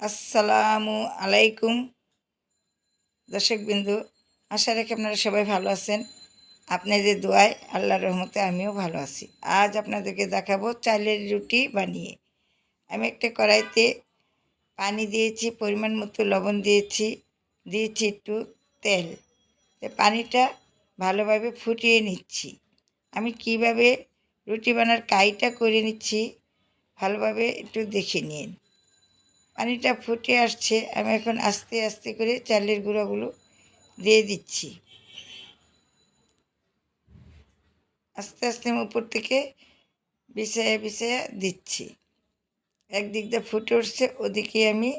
আসসালামু আলাইকুম। দর্শক বিন্দু, আশা রাখি আপনারা সবাই ভালো আছেন। আপনাদের দোয়ায় আল্লাহর রহমতে আমিও ভালো আছি। আজ আপনাদেরকে দেখাবো চালের রুটি বানিয়ে। আমি একটা কড়াইতে পানি দিয়েছি, পরিমাণ মতো লবণ দিয়েছি দিয়েছি একটু তেল। পানিটা ভালোভাবে ফুটিয়ে নিচ্ছি। আমি কীভাবে রুটি বানার কাইটা করে নিচ্ছি, ভালোভাবে একটু দেখে নিন। পানিটা ফুটে আসছে, আমি এখন আস্তে আস্তে করে চালের গুঁড়াগুলো দিয়ে দিচ্ছি। আস্তে আস্তে আমি উপর থেকে বিছাইয়া বিছাইয়া দিচ্ছি। একদিক দিয়ে ফুটে উঠছে, ওদিকে আমি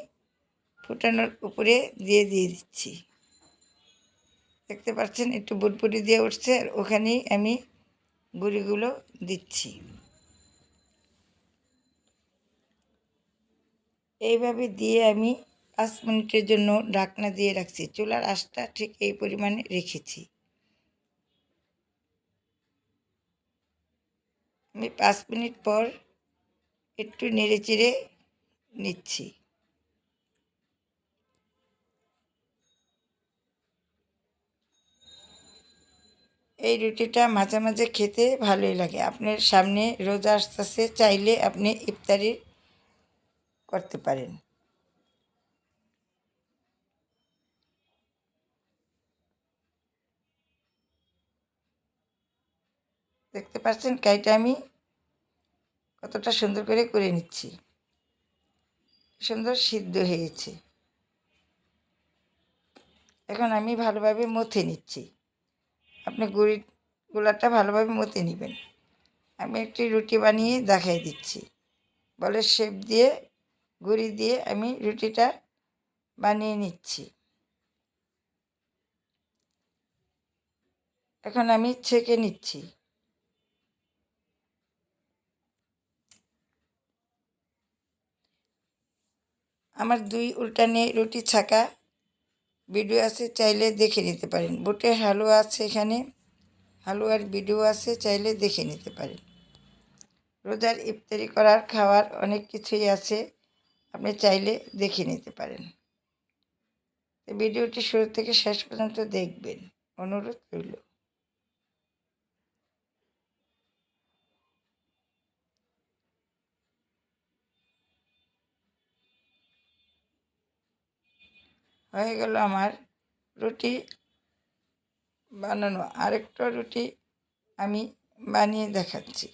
ফুটানোর উপরে দিয়ে দিয়ে দিচ্ছি। দেখতে পাচ্ছেন, একটু বুটবুটি দিয়ে উঠছে, আর ওখানেই আমি গুঁড়িগুলো দিচ্ছি। এইভাবে দিয়ে আমি পাঁচ মিনিটের জন্য ঢাকনা দিয়ে রাখছি। চুলার আঁচটা ঠিক এই পরিমাণে রেখেছি। আমি পাঁচ মিনিট পর একটু নেড়ে চেড়ে নিচ্ছি। এই রুটিটা মাঝে মাঝে খেতে ভালোই লাগে। আপনার সামনে রোজা আসতেছে, চাইলে আপনি ইফতারি করতে পারেন। দেখতে পাচ্ছেন কাইটা আমি কতটা সুন্দর করে করে নিচ্ছি। সুন্দর সিদ্ধ হয়েছে এখন আমি ভালোভাবে মথে নিচ্ছি। আপনি গুড়ি, গোলাটা ভালোভাবে মতে নেবেন। আমি একটি রুটি বানিয়ে দেখাই দিচ্ছি। বলে শেপ দিয়ে গুঁড়ি দিয়ে আমি রুটিটা বানিয়ে নিচ্ছি। এখন আমি ছেঁকে নিচ্ছি। আমার দুই উল্টানে রুটি ছাকা ভিডিও আছে, চাইলে দেখে নিতে পারেন। বুটের হালুয়া আছে এখানে, হালুয়ার ভিডিও আছে, চাইলে দেখে নিতে পারেন। রোজার ইফতারি করার খাওয়ার অনেক কিছুই আছে। আপনি চাইলে দেখে নিতে পারেন। ভিডিওটি শুরু থেকে শেষ পর্যন্ত দেখবেন। অনুরোধ রইল। হয়ে গেল আমার রুটি বানানো। আরেকটা রুটি আমি বানিয়ে দেখাচ্ছি।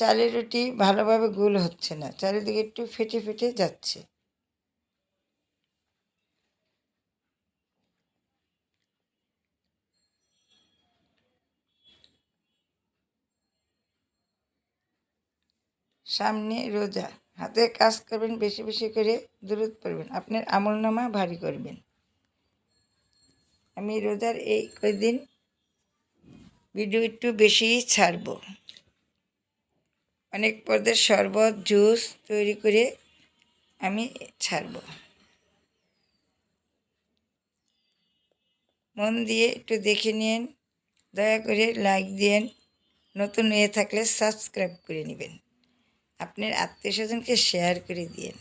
চালের রুটি ভালোভাবে গোল হচ্ছে না, চারিদিকে একটু ফেটে ফেটে যাচ্ছে। সামনে রোজা, হাতে কাজ করবেন, বেশি বেশি করে দূরত পড়বেন, আপনার আমল নামা ভারী করবেন। আমি রোজার এই কয়দিন ভিডিও একটু বেশি ছাড়ব। অনেক পদের শরবত, জুস তৈরি করে আমি ছাড়ব। মন দিয়ে একটু দেখে নিন, দয়া করে লাইক দিন নতুন হয়ে থাকলে সাবস্ক্রাইব করে নেবেন। আপনার আত্মীয় স্বজনকে শেয়ার করে দিন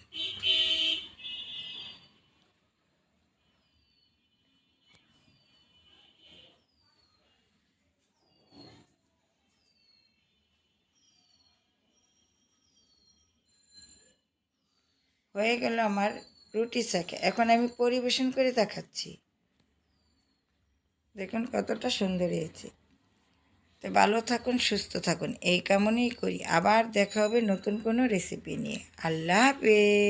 হয়ে গেল আমার রুটি চাকে এখন আমি পরিবেশন করে দেখাচ্ছি। দেখুন কতটা সুন্দর হয়েছে। তো ভালো থাকুন, সুস্থ থাকুন। এই কামনেই করি। আবার দেখা হবে নতুন কোনো রেসিপি নিয়ে। আল্লাহ হাফেজ।